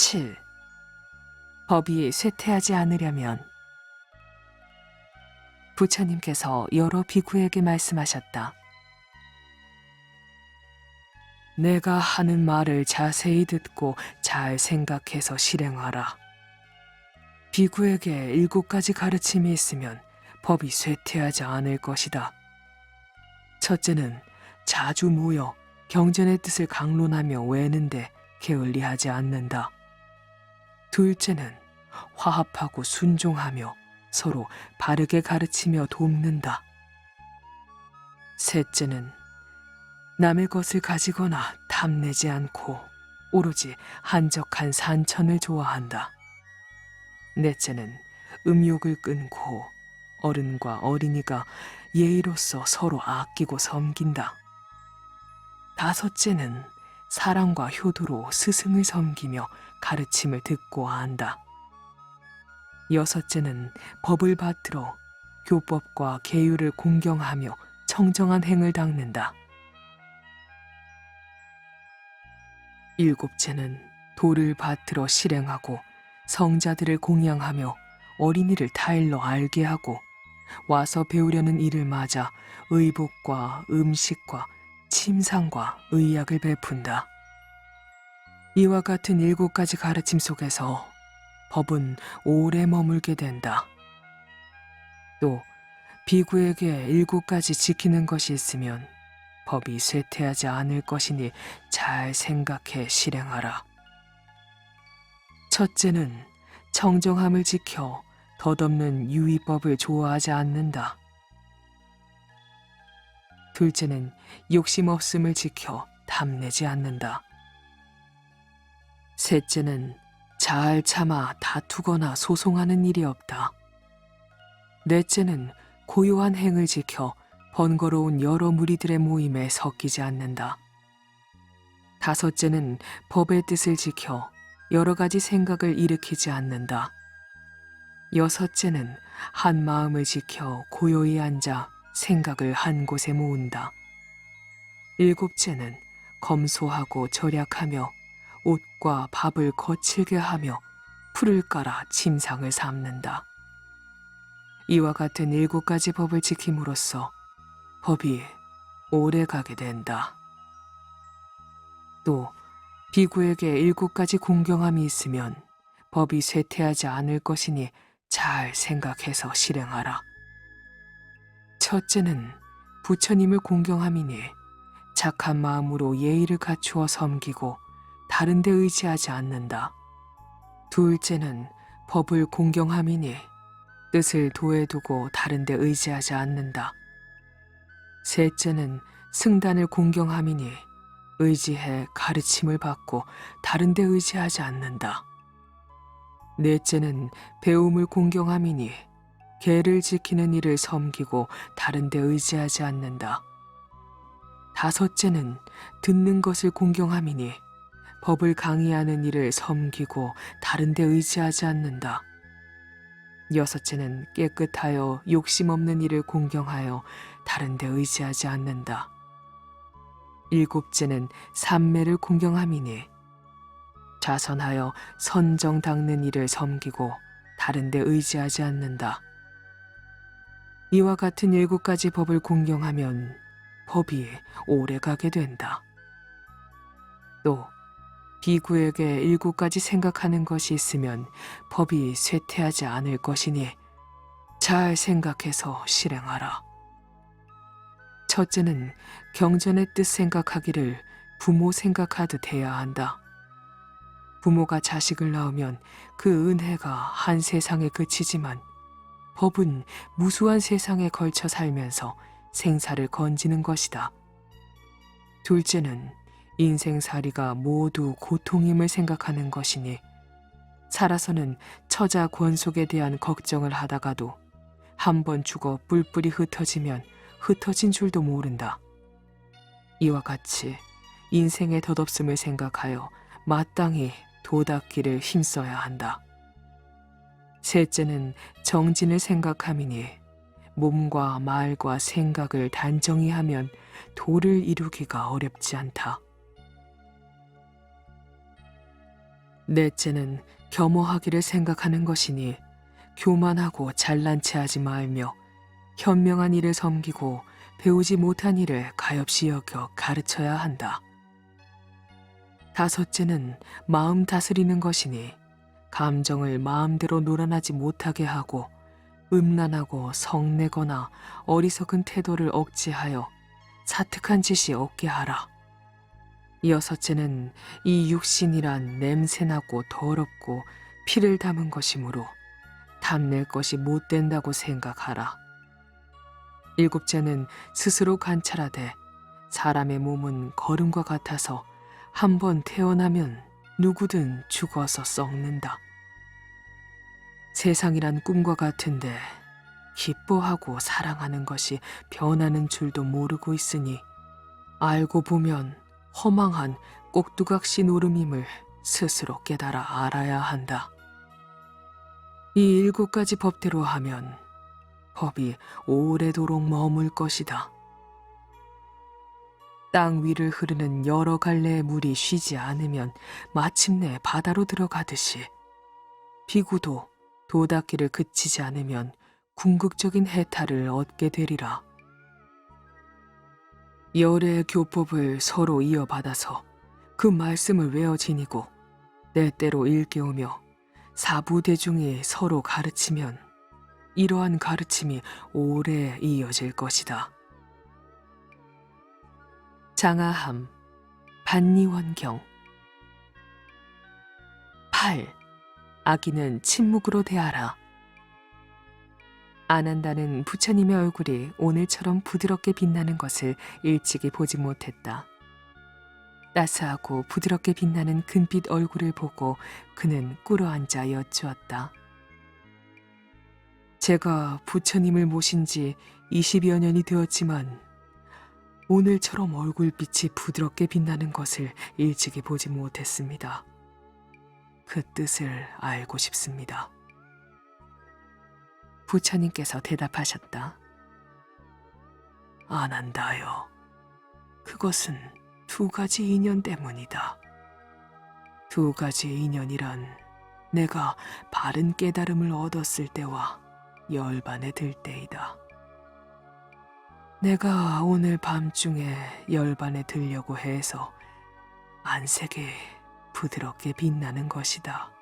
7. 법이 쇠퇴하지 않으려면 부처님께서 여러 비구에게 말씀하셨다. 내가 하는 말을 자세히 듣고 잘 생각해서 실행하라. 비구에게 일곱 가지 가르침이 있으면 법이 쇠퇴하지 않을 것이다. 첫째는 자주 모여 경전의 뜻을 강론하며 외는데 게을리하지 않는다. 둘째는 화합하고 순종하며 서로 바르게 가르치며 돕는다. 셋째는 남의 것을 가지거나 탐내지 않고 오로지 한적한 산천을 좋아한다. 넷째는 음욕을 끊고 어른과 어린이가 예의로서 서로 아끼고 섬긴다. 다섯째는 사랑과 효도로 스승을 섬기며 가르침을 듣고 안다. 여섯째는 법을 받들어 교법과 계율을 공경하며 청정한 행을 닦는다. 일곱째는 도를 받들어 실행하고 성자들을 공양하며 어린이를 타일러 알게 하고 와서 배우려는 이를 맞아 의복과 음식과 침상과 의약을 베푼다. 이와 같은 일곱 가지 가르침 속에서 법은 오래 머물게 된다. 또 비구에게 일곱 가지 지키는 것이 있으면 법이 쇠퇴하지 않을 것이니 잘 생각해 실행하라. 첫째는 정정함을 지켜 덧없는 유의법을 좋아하지 않는다. 둘째는 욕심 없음을 지켜 탐내지 않는다. 셋째는 잘 참아 다투거나 소송하는 일이 없다. 넷째는 고요한 행을 지켜 번거로운 여러 무리들의 모임에 섞이지 않는다. 다섯째는 법의 뜻을 지켜 여러 가지 생각을 일으키지 않는다. 여섯째는 한 마음을 지켜 고요히 앉아 생각을 한 곳에 모은다. 일곱째는 검소하고 절약하며 옷과 밥을 거칠게 하며 풀을 깔아 침상을 삼는다. 이와 같은 일곱 가지 법을 지킴으로써 법이 오래 가게 된다. 또 비구에게 일곱 가지 공경함이 있으면 법이 쇠퇴하지 않을 것이니 잘 생각해서 실행하라. 첫째는 부처님을 공경함이니 착한 마음으로 예의를 갖추어 섬기고 다른 데 의지하지 않는다. 둘째는 법을 공경함이니 뜻을 도에 두고 다른 데 의지하지 않는다. 셋째는 승단을 공경함이니 의지해 가르침을 받고 다른 데 의지하지 않는다. 넷째는 배움을 공경함이니 개를 지키는 일을 섬기고 다른 데 의지하지 않는다. 다섯째는 듣는 것을 공경함이니 법을 강의하는 일을 섬기고 다른 데 의지하지 않는다. 여섯째는 깨끗하여 욕심 없는 일을 공경하여 다른 데 의지하지 않는다. 일곱째는 삼매를 공경함이니 자선하여 선정 닦는 일을 섬기고 다른 데 의지하지 않는다. 이와 같은 일곱 가지 법을 공경하면 법이 오래 가게 된다. 또 비구에게 일곱 가지 생각하는 것이 있으면 법이 쇠퇴하지 않을 것이니 잘 생각해서 실행하라. 첫째는 경전의 뜻 생각하기를 부모 생각하듯 해야 한다. 부모가 자식을 낳으면 그 은혜가 한 세상에 그치지만 법은 무수한 세상에 걸쳐 살면서 생사를 건지는 것이다. 둘째는 인생살이가 모두 고통임을 생각하는 것이니 살아서는 처자 권속에 대한 걱정을 하다가도 한 번 죽어 뿔뿔이 흩어지면 흩어진 줄도 모른다. 이와 같이 인생의 덧없음을 생각하여 마땅히 도닦기를 힘써야 한다. 셋째는 정진을 생각함이니 몸과 말과 생각을 단정히 하면 도를 이루기가 어렵지 않다. 넷째는 겸허하기를 생각하는 것이니 교만하고 잘난 체 하지 말며 현명한 일을 섬기고 배우지 못한 일을 가엾이 여겨 가르쳐야 한다. 다섯째는 마음 다스리는 것이니 감정을 마음대로 놀아나지 못하게 하고 음란하고 성내거나 어리석은 태도를 억제하여 사특한 짓이 없게 하라. 여섯째는 이 육신이란 냄새나고 더럽고 피를 담은 것이므로 탐낼 것이 못 된다고 생각하라. 일곱째는 스스로 관찰하되 사람의 몸은 걸음과 같아서 한 번 태어나면 누구든 죽어서 썩는다. 세상이란 꿈과 같은데 기뻐하고 사랑하는 것이 변하는 줄도 모르고 있으니 알고 보면 허망한 꼭두각시 노름임을 스스로 깨달아 알아야 한다. 이 일곱 가지 법대로 하면 법이 오래도록 머물 것이다. 땅 위를 흐르는 여러 갈래의 물이 쉬지 않으면 마침내 바다로 들어가듯이 비구도 도닦기를 그치지 않으면 궁극적인 해탈을 얻게 되리라. 열의 교법을 서로 이어받아서 그 말씀을 외워 지니고 때때로 일깨우며 사부대중이 서로 가르치면 이러한 가르침이 오래 이어질 것이다. 장아함, 반니원경 8. 아기는 침묵으로 대하라. 아난다는 부처님의 얼굴이 오늘처럼 부드럽게 빛나는 것을 일찍이 보지 못했다. 따스하고 부드럽게 빛나는 금빛 얼굴을 보고 그는 꿇어앉아 여쭈었다. 제가 부처님을 모신 지 20여 년이 되었지만 오늘처럼 얼굴빛이 부드럽게 빛나는 것을 일찍이 보지 못했습니다. 그 뜻을 알고 싶습니다. 부처님께서 대답하셨다. 안 한다요. 그것은 두 가지 인연 때문이다. 두 가지 인연이란 내가 바른 깨달음을 얻었을 때와 열반에 들 때이다. 내가 오늘 밤중에 열반에 들려고 해서 안색이 부드럽게 빛나는 것이다.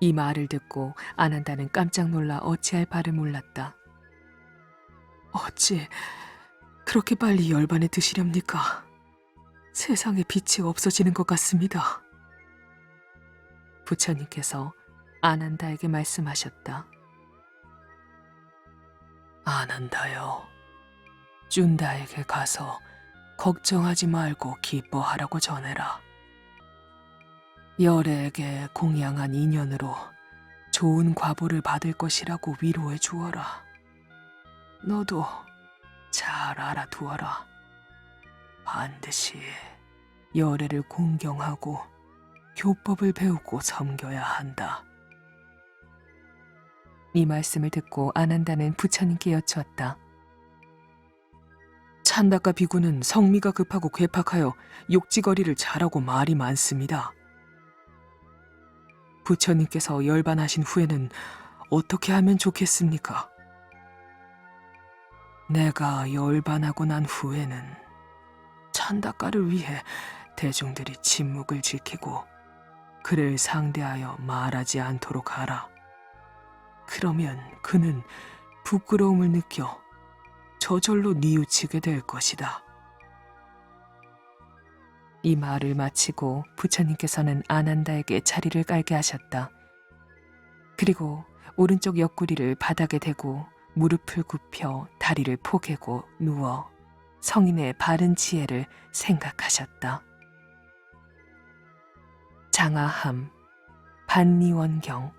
이 말을 듣고 아난다는 깜짝 놀라 어찌할 바를 몰랐다. 어찌 그렇게 빨리 열반에 드시렵니까? 세상에 빛이 없어지는 것 같습니다. 부처님께서 아난다에게 말씀하셨다. 아난다요. 쭌다에게 가서 걱정하지 말고 기뻐하라고 전해라. 열애에게 공양한 인연으로 좋은 과보를 받을 것이라고 위로해 주어라. 너도 잘 알아두어라. 반드시 열애를 공경하고 교법을 배우고 섬겨야 한다. 이 말씀을 듣고 아난다는 부처님께 여쭈었다. 찬다카 비구는 성미가 급하고 괴팍하여 욕지거리를 잘하고 말이 많습니다. 부처님께서 열반하신 후에는 어떻게 하면 좋겠습니까? 내가 열반하고 난 후에는 찬다카를 위해 대중들이 침묵을 지키고 그를 상대하여 말하지 않도록 하라. 그러면 그는 부끄러움을 느껴 저절로 뉘우치게 될 것이다. 이 말을 마치고 부처님께서는 아난다에게 자리를 깔게 하셨다. 그리고 오른쪽 옆구리를 바닥에 대고 무릎을 굽혀 다리를 포개고 누워 성인의 바른 지혜를 생각하셨다. 장아함, 반니원경